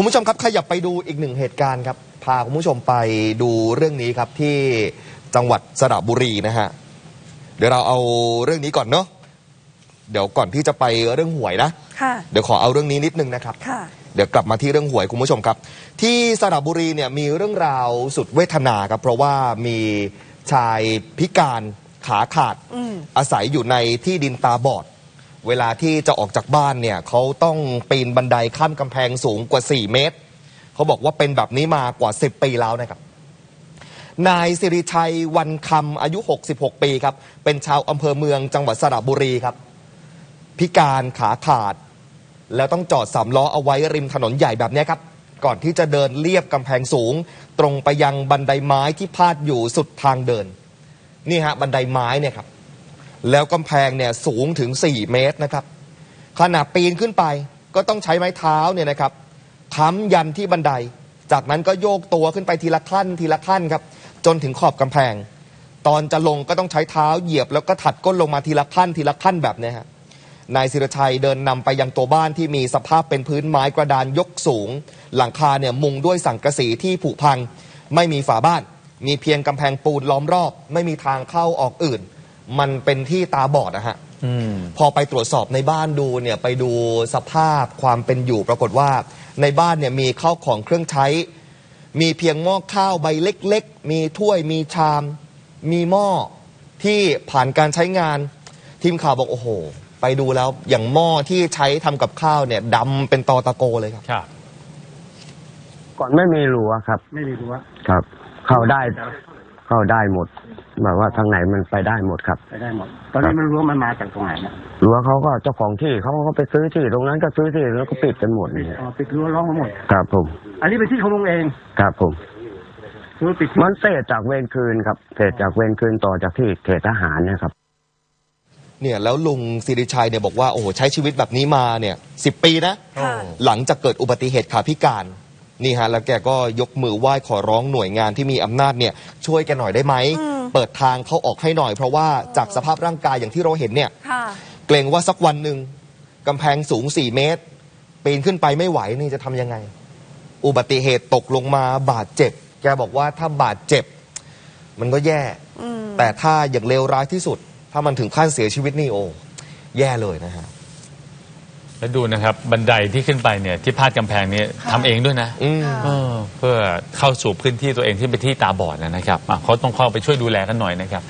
คุณผู้ชมครับขยับไปดูอีกหนึ่งเหตุการณ์ครับ พาคุณผู้ชมไปดูเรื่องนี้ครับที่จังหวัดสระบุรีนะฮะ เดี๋ยวเราเอาเรื่องนี้ก่อนเนาะเดี๋ยวก่อนที่จะไปเรื่องหวยนะค่ะเดี๋ยวขอเอาเรื่องนี้นิดนึงนะครับค่ะเดี๋ยวกลับมาที่เรื่องหวยคุณผู้ชมครับ ที่สระบุรีเนี่ยมีเรื่องราวสุดเวทนาครับ เพราะว่ามีชายพิการขาขาดอืมอาศัยอยู่ในที่ดินตาบอด เวลาที่จะออกจากบ้านเนี่ยเขาต้องปีนบันไดข้ามกำแพงสูงกว่า 4 เมตร เขาบอกว่าเป็นแบบนี้มากว่า 10 ปีแล้วนะครับ นายสิริชัยวันคำอายุ 66 ปีครับ เป็นชาวอำเภอเมืองจังหวัดสระบุรีครับ พิการขาขาด แล้วต้องจอดสามล้อเอาไว้ริมถนนใหญ่แบบนี้ครับ ก่อนที่จะเดินเลียบกำแพงสูง ตรงไปยังบันไดไม้ที่พาดอยู่สุดทางเดิน นี่ฮะบันไดไม้เนี่ยครับ แล้วกำแพงเนี่ยสูงถึง 4 เมตรนะครับขณะปีนขึ้นไปก็ต้องใช้ไม้เท้าเนี่ยนะครับค้ำยันที่บันได จากนั้นก็โยกตัวขึ้นไปทีละขั้นทีละขั้นครับจนถึงขอบกำแพง ตอนจะลงก็ต้องใช้เท้าเหยียบ แล้วก็ถัดก้นลงมาทีละขั้นทีละขั้นแบบเนี้ยฮะนายศิรชัยเดินนำไปยังตัวบ้านที่มีสภาพเป็นพื้นไม้กระดานยกสูง หลังคาเนี่ยมุงด้วยสังกะสีที่ผุพัง ไม่มีฝาบ้าน มีเพียงกำแพงปูนล้อมรอบ ไม่มีทางเข้าออกอื่น มันเป็นที่ตาบอดนะฮะอืมพอไปตรวจสอบในบ้านดูเนี่ยไปดูสภาพความเป็นอยู่ปรากฏว่าในบ้านเนี่ยมีข้าวของเครื่องใช้ มีเพียงหม้อข้าวใบเล็ก ๆ มีถ้วยมีชาม มีหม้อที่ผ่านการใช้งาน ทีมข่าวบอกโอ้โห ไปดูแล้วอย่างหม้อที่ใช้ทำกับข้าวเนี่ยดำเป็นตอตะโกเลยครับครับ ก่อนไม่มีรั้วครับ ไม่มีรั้วครับ เข้าได้เข้าได้หมดแบบว่าทางไหนมันไปได้หมดครับ ไปได้หมด ตอนนี้มันรั้วมันมาจากตรงไหนนะรั้วเขาก็เจ้าของที่เขาก็ไปซื้อที่ตรงนั้นก็ซื้อที่แล้วก็ปิดกันหมดปิดเนี่ยอ๋อปิดรั้วร้องมาหมด ครับผม อันนี้เป็นที่ของลุงเอง ครับผมคือปิดที่มันเศษจากเวรคืนครับเศษจากเวรคืนต่อจากที่เขตทหารเนะครับ เนี่ยแล้วลุงสิริชัยเนี่ยบอกว่าโอ้โหใช้ชีวิตแบบนี้มาเนี่ยสิปีนะค่ะหลังจากเกิดอุบัติเหตุขาพิการ นี่ฮะแล้วแกก็ยกมือไหว้ขอร้องหน่วยงานที่มีอำนาจเนี่ยช่วยแกหน่อยได้ไหมอืมเปิดทางเข้าออกให้หน่อย เพราะว่าจากสภาพร่างกายอย่างที่เราเห็นเนี่ยค่ะ เกรงว่าสักวันหนึ่งกำแพงสูง 4 เมตร ปีนขึ้นไปไม่ไหวนี่จะทำยังไง อุบัติเหตุตกลงมาบาดเจ็บ แกบอกว่าถ้าบาดเจ็บ มันก็แย่อืมแต่ถ้าอย่างเลวร้ายที่สุด ถ้ามันถึงขั้นเสียชีวิตนี่โอ้แย่เลยนะฮะ แล้วดูนะครับบันไดที่ขึ้นไปเนี่ยที่พาดกำแพงเนี่ยค่ะทำเองด้วยนะอืมเออเพื่อเข้าสู่พื้นที่ตัวเองที่เป็นที่ตาบอดนะครับอะเขาต้องเข้าไปช่วยดูแลกันหน่อยนะครับ